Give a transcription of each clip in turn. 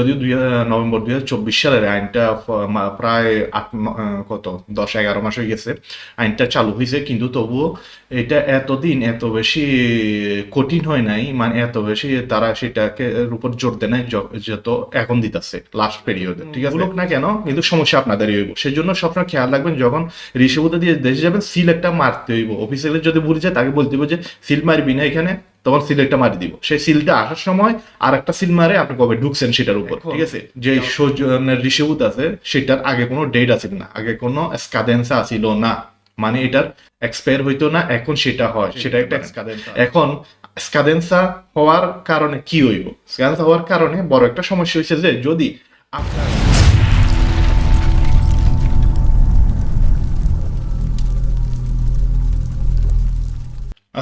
যদিও দুই নভেম্বর দুই হাজার চব্বিশ সালের আইনটা প্রায় আট কত? দশ এগারো মাস হয়ে গেছে। আইনটা চালু হয়েছে কিন্তু তবুও এটা এতদিন এত বেশি কঠিন হয় নাই মানে এত বেশি তারা সেটাকে উপর জোর দেয় নাই যত এখন দিতেছে লাস্ট পিরিয়ডে ঠিক আছে? বলুক না কেন কিন্তু সমস্যা আপনাদেরই হইব। সেই জন্য সবসময় খেয়াল রাখবেন যখন রিসিভতে দিয়ে দেশে যাবেন সিল একটা মারতে হইব। অফিসে গেলে যদি ভুলে যায় তাকে বলতে হইব যে সিল মারবি না এখানে। তখন সিল একটা মারি দিব। সেই সিলটা আসার সময় আর একটা সিল মারে আপনি কবে ঢুকছেন সেটার উপর ঠিক আছে? যে সৌজনের রিসিভুত আছে সেটার আগে কোনো ডেট আছিল না আগে কোনো স্কাদেন্সা আছিল না। মানে এটার এক্সপায়ার হইতো না এখন সেটা হয় সেটা একটা স্কাদেন্সা এখন স্কাদেন্সা হওয়ার কারণে কি হইব? স্কাদেন্সা হওয়ার কারণে বড় একটা সমস্যা হয়েছে যে যদি আপনার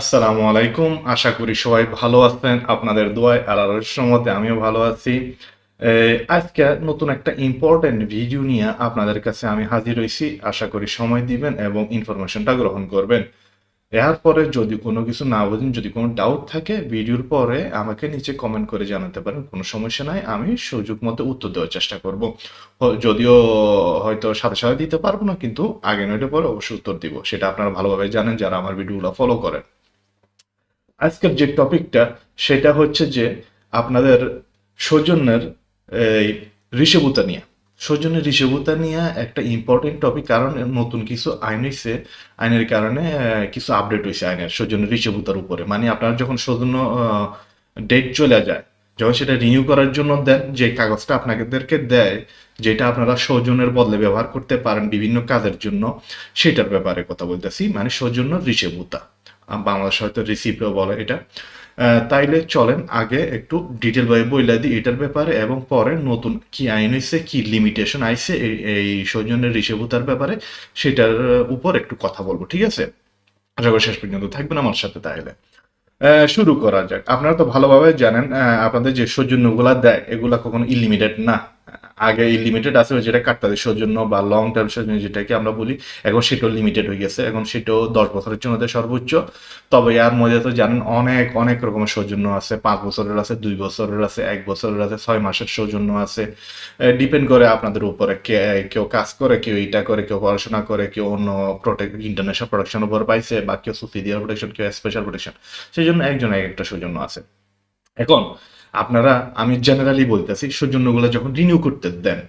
আসসালামু আলাইকুম। আশা করি সবাই ভালো আছেন। আপনাদের দোয়ায় আল্লাহর রহমতে আমিও ভালো আছি। আজকে নতুন একটা ইম্পর্টেন্ট ভিডিও নিয়ে আপনাদের কাছে আমি হাজির হয়েছি আশা করি সময় দিবেন এবং ইনফরমেশনটা গ্রহণ করবেন। এর পরে যদি কোনো কিছু না বুঝেন, যদি কোনো ডাউট থাকে ভিডিওর পরে আমাকে নিচে কমেন্ট করে জানাতে পারেন। কোনো সমস্যা নাই, আমি সুযোগ মতো উত্তর দেওয়ার চেষ্টা করব। যদিও হয়তো সাথে সাথে দিতে পারব না, কিন্তু আগে নইলে পরে অবশ্যই উত্তর দিব। সেটা আপনারা ভালোভাবে জানেন, যারা আমার ভিডিওগুলো ফলো করেন। আজকের যে টপিকটা, সেটা হচ্ছে যে আপনাদের সৌজন্যের, এই, ঋষভূতা নিয়ে। সৌজন্যের ঋষভূতা নিয়ে একটা ইম্পর্টেন্ট টপিক কারণ নতুন কিছু আইন হয়েছে আইনের কারণে কিছু আপডেট হয়েছে আইনের সৌজন্য ঋষভূতার উপরে। মানে আপনারা যখন সৌজন্য ডেট চলে যায়, যখন সেটা রিনিউ করার জন্য দেন, যে কাগজটা আপনাদেরকে দেয়, যেটা আপনারা সৌজন্যের বদলে ব্যবহার করতে পারেন বিভিন্ন কাজের জন্য, সেটার ব্যাপারে কথা বলতেছি। মানে সৌজন্য ঋষভূতা। বাংলাদেশ হয়তো রিসিপ্টও বলে এটা। তাইলে চলেন আগে একটু ডিটেল ভাবে বইলা দিই এটার ব্যাপারে এবং পরে নতুন কি আইন হয়েছে কি লিমিটেশন আইছে এই- সৌজন্যের ঋষভূতার ব্যাপারে সেটার উপর একটু কথা বলব, ঠিক আছে? আশা শেষ পর্যন্ত থাকবেন আমার সাথে তাহলে শুরু করা যাক। আপনারা তো ভালোভাবে জানেন আপনাদের যে সৌজন্যগুলা দেয়, এগুলা কখনো ইলিমিটেড না। আগে লিমিটেড আছে যেটা কাটতাদের সৌজন্য বা লং টার্ম সৌজন্য যেটাকে আমরা বলি, এখন সেটাও লিমিটেড হয়ে গেছে। এখন সেটাও দশ বছরের জন্য সর্বোচ্চ। তবে এর মধ্যে তো জানেন, অনেক অনেক রকমের সৌজন্য আছে। পাঁচ বছরের আছে, দুই বছরের আছে, এক বছরের আছে, ছয় মাসের সৌজন্য আছে। ডিপেন্ড করে আপনাদের উপরে কে, কেউ কাজ করে, কেউ এটা করে, কেউ পড়াশোনা করে, কেউ অন্য প্রোটেক্ট ইন্টারন্যাশনাল প্রোটেকশন উপর পাইছে বা কেউ সুফিডিয়ার প্রোটেকশন কেউ স্পেশাল প্রোটেকশন সেই জন্য একজন এক একটা সৌজন্য আছে। এখন আপনারা, আমি জেনারেলি বলতেছি, সৌজন্যগুলো যখন রিনিউ করতে দেন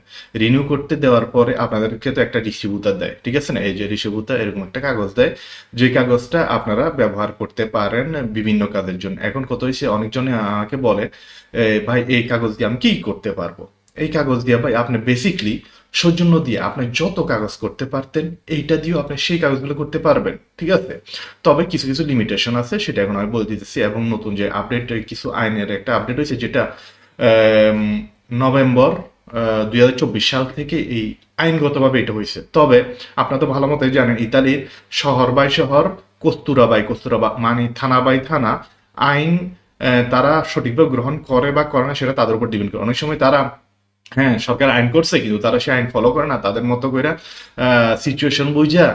রিনিউ করতে দেওয়ার পরে আপনাদেরকে তো একটা ডিস্ট্রিবিউটার দেয়, ঠিক আছে না? এই যে ডিস্ট্রিবিউটার এরকম একটা কাগজ দেয়, যে কাগজটা আপনারা ব্যবহার করতে পারেন বিভিন্ন কাজের জন্য। এখন কত হয়েছে? অনেকজনে আমাকে বলে ভাই, এই কাগজ দিয়ে আমি কি করতে পারব? এই কাগজ দিয়ে, ভাই, আপনি বেসিকলি সৌজন্য দিয়ে আপনি যত কাগজ করতে পারতেন, এইটা দিয়েও আপনি সেই কাগজগুলো করতে পারবেন, ঠিক আছে? তবে কিছু কিছু লিমিটেশন আছে, সেটা এখন আমি বলে দিতেছি, এবং নতুন যে আপডেট কিছু আইনের একটা আপডেট হয়েছে যেটা নভেম্বর দুই হাজার চব্বিশ সাল থেকে এই আইনগতভাবে এটা হয়েছে। তবে আপনারা তো ভালো মতোই জানেন, ইতালির শহর বাই শহর, কস্তুরা বাই কস্তুরা মানে থানা বাই থানা, আইন তারা সঠিকভাবে গ্রহণ করে বা করে না, সেটা তাদের উপর ডিপেন্ড করে। অনেক সময় তারা হ্যাঁ সরকার আইন করছে কিন্তু তারা সে আইন ফলো করে না। তাদের মতো করে সিচুয়েশন বুঝা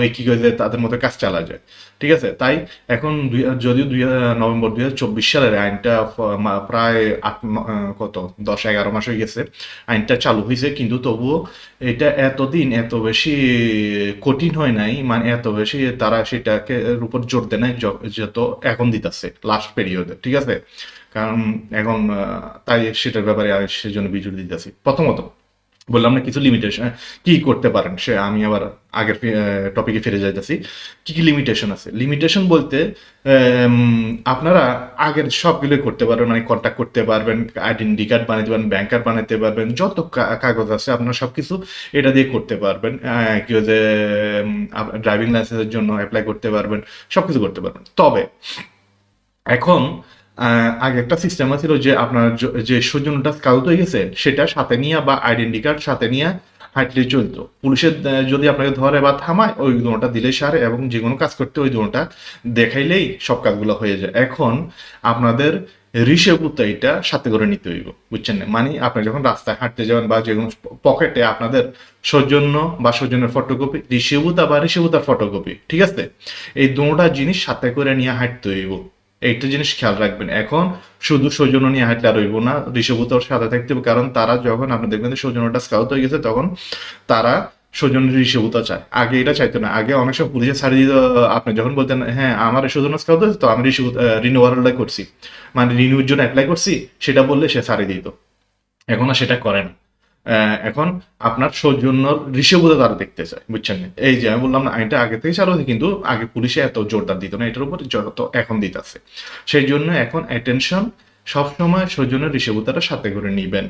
ওই কি করে তাদের মতো কাজ চালা যায়। ঠিক আছে? তাই এখন যদিও দুই নভেম্বর দুই হাজার চব্বিশ সালের আইনটা প্রায় আট কত? দশ, এগারো মাস হয়ে গেছে। আইনটা চালু হয়েছে কিন্তু তবুও এটা এতদিন এত বেশি কঠিন হয় নাই মানে এত বেশি তারা সেটাকে উপর জোর দেয় নাই যত এখন দিতেছে লাস্ট পিরিয়ডে ঠিক আছে? কারণ এখন তাই সেটার ব্যাপারে সেজন্য বিজুর দিতেছি। প্রথমত, বললাম না কিছু লিমিটেশন কি করতে পারেন? সে আমি আবার আগের টপিকে ফিরে যাইতেছি। কি কি লিমিটেশন আছে? লিমিটেশন বলতে আপনারা আগের সবগুলো করতে পারবেন মানে কন্ট্যাক্ট করতে পারবেন আইডেন্টি কার্ড বানাতে পারবেন ব্যাংক কার্ড বানাতে পারবেন, যত কাগজ আছে, আপনারা সব কিছু এটা দিয়ে করতে পারবেন। কি যে ড্রাইভিং লাইসেন্সের জন্য অ্যাপ্লাই করতে পারবেন সব কিছু করতে পারবেন। তবে, এখন আগে একটা সিস্টেম ছিল যে আপনার যে সৌজন্যটা স্কাউট হয়ে গেছে, সেটা সাথে নিয়ে বা আইডেন্টি কার্ড সাথে নিয়ে হাঁটলে চলতো। পুলিশের যদি আপনাকে ধরে বা থামায়, ওই দুটোটা দিলে সারে এবং যে কোনো কাজ করতে ওই দুটোটা দেখাইলেই সব কাজগুলো হয়ে যায়। এখন আপনাদের রিসেবুতা এটা সাথে করে নিতে হইব, বুঝছেন? মানে আপনি যখন রাস্তায় হাঁটতে যাবেন বা যে কোনো পকেটে আপনাদের সৌজন্য বা সৌজন্যের ফটোকপি রিসেবুতা বা রিসেবুতার ফটোকপি ঠিক আছে? এই দুটা জিনিস সাথে করে নিয়ে হাঁটতে হইব। এইটা জিনিস খেয়াল রাখবেন। এখন শুধু সৌজন্য নিয়ে হাঁটলে আর হইব না, ঋষভূতর সাথে থাকতে হবে। কারণ তারা যখন, আপনি দেখবেন সৌজন্যটা স্কাউট হয়ে গেছে, তখন তারা সৌজন্য ঋষভূতা চায়। আগে এটা চাইতো না। আগে অনেক সময় পুলিশে ছাড়িয়ে দিত, আপনি যখন বলতেন হ্যাঁ আমার সৌজন্য স্কাউট হয়েছে, তো আমি ঋষভূত রিনিউয়াল করছি। মানে রিনিউর জন্য অ্যাপ্লাই করছি, সেটা বললে সে ছাড়িয়ে দিত। এখন আর সেটা করে না। এখন আপনার সৌজন্য ঋষভূতা তারা দেখতে চায়, বুঝছেন? এই যে আমি বললাম না, আইনটা আগে থেকে চালু কিন্তু আগে পুলিশে এত জোরদার দিত না, এটার উপর যত এখন দিতেছে সেই জন্য এখন অ্যাটেনশন সবসময় সৌজন্য ঋষভূতাটা সাথে করে নিবেন।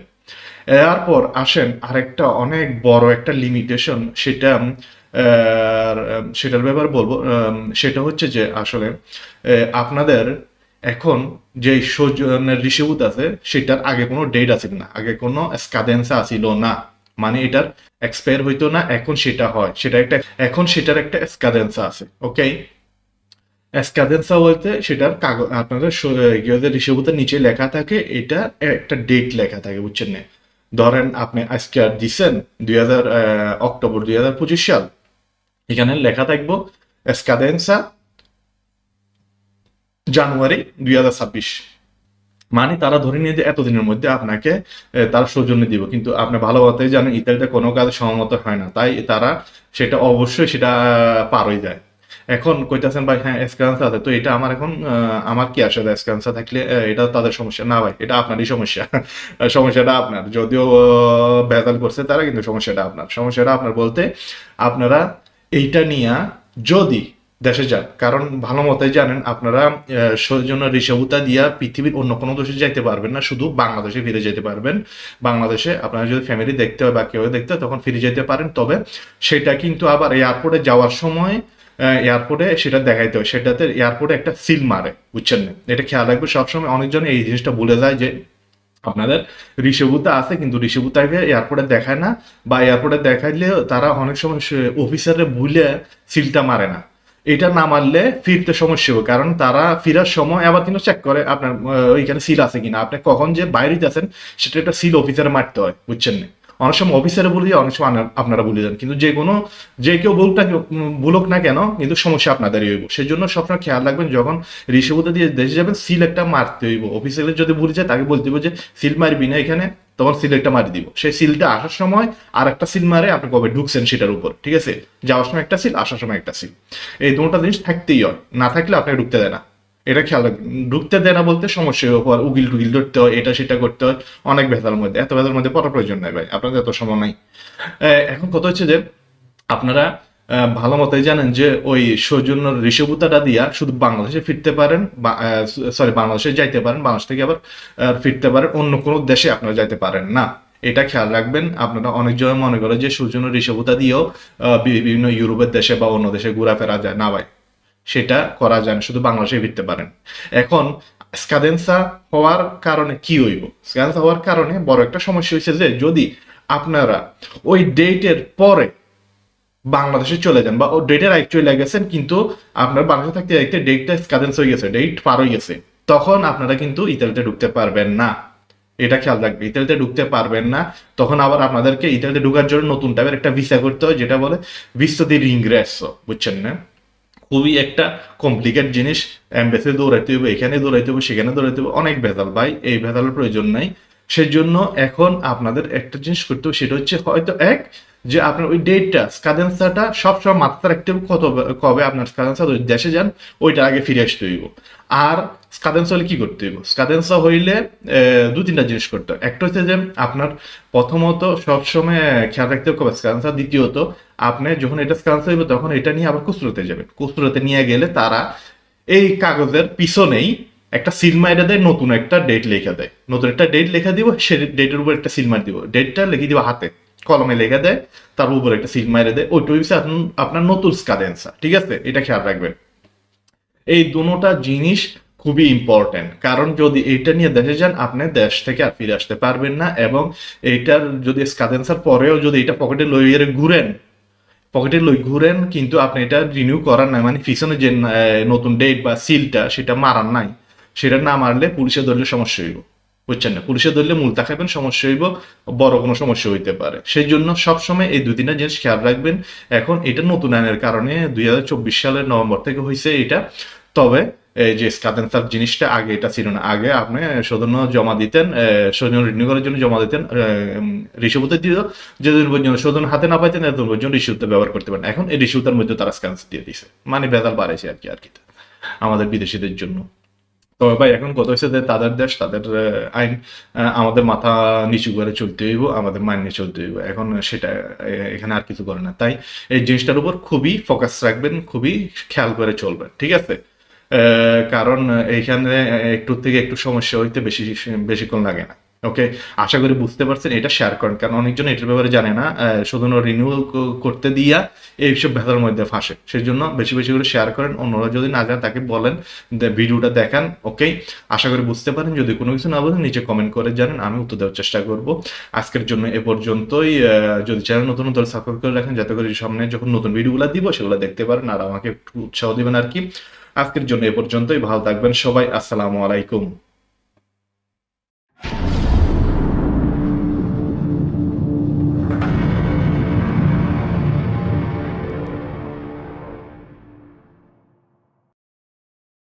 এরপর আসেন আরেকটা অনেক বড় একটা লিমিটেশন সেটা সেটার ব্যাপারে বলব সেটা হচ্ছে যে আসলে আপনাদের এখন যে সৌজন্যের ঋষভূত আছে, সেটার আগে কোনো ডেট আছে না আগে কোনো স্কাদেন্সা আসিল না। মানে এটার এক্সপায়ার হইতো না, এখন সেটা হয়। সেটা একটা এখন সেটার একটা স্কাদেন্সা আছে ওকে এসকাদেন্সা বলতে সেটার কাগজ আপনাদের ঋষভূতের নিচে লেখা থাকে, এটা একটা ডেট লেখা থাকে, বুঝছেন না? ধরেন আপনি আজকে আর দিচ্ছেন দুই হাজার অক্টোবর দুই হাজার পঁচিশ সাল। এখানে লেখা থাকব এসকাদেন্সা জানুয়ারি দুই হাজার ছাব্বিশ। মানে তারা ধরে নিয়ে যে এতদিনের মধ্যে আপনাকে তারা সৌজন্য দিব। কিন্তু আপনি ভালো মতোই জানেন, ইতালিতে কোনো কাজে সহমত হয় না। তাই তারা সেটা অবশ্যই সেটা পার হয়ে যায়। এখন কইতাছেন, ভাই হ্যাঁ এসকান্সা আছে। তো এটা আমার এখন আমার কি আসে এসকান্সা থাকলে এটা তাদের সমস্যা। না, ভাই, এটা আপনারই সমস্যা। সমস্যাটা আপনার। যদিও ভেজাল করছে তারা, কিন্তু সমস্যাটা আপনার। সমস্যাটা আপনার বলতে আপনারা এইটা নিয়ে যদি দেশে যান। কারণ ভালো মতোই জানেন, আপনারা সৌজন্য ঋষভূতা দিয়া পৃথিবীর অন্য কোনো দেশে যাইতে পারবেন না, শুধু বাংলাদেশে ফিরে যেতে পারবেন। বাংলাদেশে আপনারা যদি ফ্যামিলি দেখতে হয় বা কেউ দেখতে হয়, তখন ফিরে যেতে পারেন। তবে সেটা কিন্তু আবার এয়ারপোর্টে যাওয়ার সময় এয়ারপোর্টে সেটা দেখাইতে হয়। সেটাতে এয়ারপোর্টে একটা সিল মারে, বুঝছেন? না এটা খেয়াল রাখবে সবসময় অনেকজন এই জিনিসটা ভুলে যায় যে আপনাদের ঋষভূতা আছে, কিন্তু ঋষভূতাকে এয়ারপোর্টে দেখায় না। বা এয়ারপোর্টে দেখাইলেও তারা অনেক সময় অফিসারে ভুলে সিলটা মারে না। এটা না মারলে ফিরতে সমস্যা হবে, কারণ তারা ফিরার সময় আবার কিন্তু চেক করে আপনার ওইখানে সিল আছে কিনা। আপনি কখন যে বাইরে আছেন সেটা একটা সিল অফিসারে মারতে হয়, বুঝছেন না? অনেক সময় অফিসারে বলে অনেক সময় আপনারা বলে যান কিন্তু যে কোনো, যে কেউ কেউ- বলুক না কেন, কিন্তু সমস্যা আপনাদেরই হইব। সেই জন্য সবসময় খেয়াল রাখবেন, যখন ঋষভূতা দিয়ে দেশে যাবেন সিল একটা মারতে হইব। অফিসারে যদি ভুলে যায়, তাকে বলতে হইব যে সিল মারবি না এখানে। তখন সিল একটা মারি দিব। সেই সিলটা আসার সময় আর একটা সিল মারে আপনি কবে ঢুকছেন সেটার উপর, ঠিক আছে? যাওয়ার সময় একটা সিল, আসার সময় একটা সিল। এই দুটো জিনিস থাকতেই হয়। না থাকলে আপনাকে ঢুকতে দেয় না। এটা খেয়াল রাখবেন। ঢুকতে দেয় না বলতে সমস্যা হওয়ার, উকিল টুকিল ধরতে হয়, এটা সেটা করতে হয়, অনেক ভেজালের মধ্যে। এত ভেজালের মধ্যে পড়ার প্রয়োজন নাই ভাই, আপনাদের এত সময় নাই। এখন কথা হচ্ছে যে আপনারা ভালো মতোই জানেন যে ওই সৌজন্য ঋষভূতাটা দিয়া শুধু বাংলাদেশে ফিরতে পারেন সরি বাংলাদেশে যাইতে পারেন, বাংলাদেশ থেকে আবার ফিরতে পারেন, অন্য কোনো দেশে আপনারা যাইতে পারেন না। এটা খেয়াল রাখবেন, আপনারা অনেক জনে মনে করে যে সৌজন্য ঋষভূতা দিয়েও বিভিন্ন ইউরোপের দেশে বা অন্য দেশে ঘোরাফেরা যায়, না ভাই। সেটা করা যায় শুধু বাংলাদেশে ফিরতে পারেন। এখন, স্কাদেন্সা হওয়ার কারণে কি হইব? স্কাদেন্সা হওয়ার কারণে বড় একটা সমস্যা হয়েছে যে, যদি আপনারা ওই ডেটের পরে বাংলাদেশে চলে যান বা ও ডেটের আগে চলে গেছেন, কিন্তু আপনার বাংলাদেশে থাকতে থাকতে ডেটটা স্কাদেন্স হয়ে গেছে ডেট পার হয়ে গেছে, তখন আপনারা কিন্তু ইতালিতে ঢুকতে পারবেন না। এটা খেয়াল রাখবে, ইতালিতে ঢুকতে পারবেন না। তখন আবার আপনাদেরকে ইতালিতে ঢুকার জন্য নতুন টাইপের একটা ভিসা করতে হয়, যেটা বলে ভিসা দি রিংগ্রেসো বুঝছেন না? খুবই একটা কমপ্লিকেট জিনিস এমবেসে দৌড়াইতে হবে এখানে দৌড়াইতে হবে সেখানে দৌড়াইতে হবে অনেক ভেজাল ভাই, এই ভেজালের প্রয়োজন নাই। সেজন্য এখন আপনাদের একটা জিনিস করতে হবে, সেটা হচ্ছে হয়তো এক যে আপনার ওই ডেটটা স্কাদেন্সাটা সবসময় মাত্রা রাখতে হবে কত কবে আপনার স্কাদেন্সা দেশে যান ওইটা আগে ফিরে আসতে হইব। আর স্কাদেন্সা হলে কি করতে হইব? স্কাদেন্সা হইলে দু তিনটা জিনিস করতে হবে একটা হচ্ছে যে আপনার প্রথমত সবসময় খেয়াল রাখতে হবে কবে স্কাদেন্সা দ্বিতীয়ত আপনি যখন এটা স্কাদেন্সা হইবে, তখন এটা নিয়ে আবার কুস্তুরাতে যাবেন। কুস্তুরাতে নিয়ে গেলে তারা এই কাগজের পিছনেই একটা সিল মাইরা দেয়, নতুন একটা ডেট লেখা দেয়। নতুন একটা ডেট লেখা দিব, সে ডেটের উপর একটা সিল মার দিব। ডেটটা লিখে দিব হাতে। কলমে লেখা দেয়, তার উপর একটা সিল মাইরে দেয়। ওইটা হচ্ছে আপনার নতুন স্কাদেন্সা ঠিক আছে? এটা খেয়াল রাখবেন। এই দুটোটা জিনিস খুবই ইম্পর্টেন্ট কারণ যদি এটা নিয়ে দেশে যান, আপনি দেশ থেকে আর ফিরে আসতে পারবেন না এবং এইটার যদি স্কাদেন্সার পরেও যদি এটা পকেটে লইয়ে ঘুরেন পকেটে লই ঘুরেন, কিন্তু আপনি এটা রিনিউ করার নাই মানে পিছনে যে নতুন ডেট বা সিলটা সেটা মারার নাই। সেটা না মারলে পুলিশে ধরলে সমস্যা হইব। বুঝছেন না? পুলিশে ধরলে মূলতা খাবেন সমস্যা হইব, বড় কোনো সমস্যা হইতে পারে। সেই জন্য সবসময় এই দুই তিনটা জিনিস খেয়াল রাখবেন। এখন এটা নতুন আইনের কারণে দুই হাজার চব্বিশ সালের নভেম্বর থেকে হয়েছে এটা। তবে এই যে স্কাতেন্সার জিনিসটা আগে এটা ছিল না। আগে আপনি সৌজন্য জমা দিতেন সৌজন্য রিনিউ করার জন্য জমা দিতেন রিসিভতে দিত। যেদিন পর্যন্ত সৌজন্য হাতে না পাইতেন এতদিন পর্যন্ত রিসিভতে ব্যবহার করতে পারেন। এখন এই রিসিভতার মধ্যে তারা স্ক্যান্স দিয়ে দিছে মানে বেজাল বাড়াইছে আর কি আর কি। আমাদের বিদেশিদের জন্য। তবে ভাই, এখন কথা হচ্ছে যে তাদের দেশ, তাদের আইন আমাদের মাথা নিচু করে চলতে হইব, আমাদের মাইনে চলতে হইব। এখন সেটা এখানে আর কিছু করে না। তাই এই জিনিসটার উপর খুবই ফোকাস রাখবেন, খুবই খেয়াল করে চলবেন, ঠিক আছে? কারণ এইখানে একটু থেকে একটু সমস্যা হইতে বেশি, বেশিক্ষণ লাগে না। ওকে আশা করি বুঝতে পারছেন, এটা শেয়ার করেন। কারণ অনেকজন এটার ব্যাপারে জানে না শুধু রিনিউয়াল করতে দিয়া এইসব ভেতার মধ্যে ফাঁসে। সেই জন্য বেশি বেশি করে শেয়ার করেন, অন্যরা যদি না জানে তাকে বলেন ভিডিওটা দেখান ওকে আশা করি বুঝতে পারেন, যদি কোনো কিছু না বলেন, নিচে কমেন্ট করে জানেন, আমি উত্তর দেওয়ার চেষ্টা করব। আজকের জন্য এ পর্যন্তই যদি চ্যানেল নতুন নতুন সাবস্ক্রাইব করে রাখেন, যাতে করে সামনে যখন নতুন ভিডিওগুলো দিব, সেগুলো দেখতে পারেন, আর আমাকে একটু উৎসাহ দিবেন আর কি। আজকের জন্য এ পর্যন্তই, ভালো থাকবেন সবাই, আসসালামু আলাইকুম।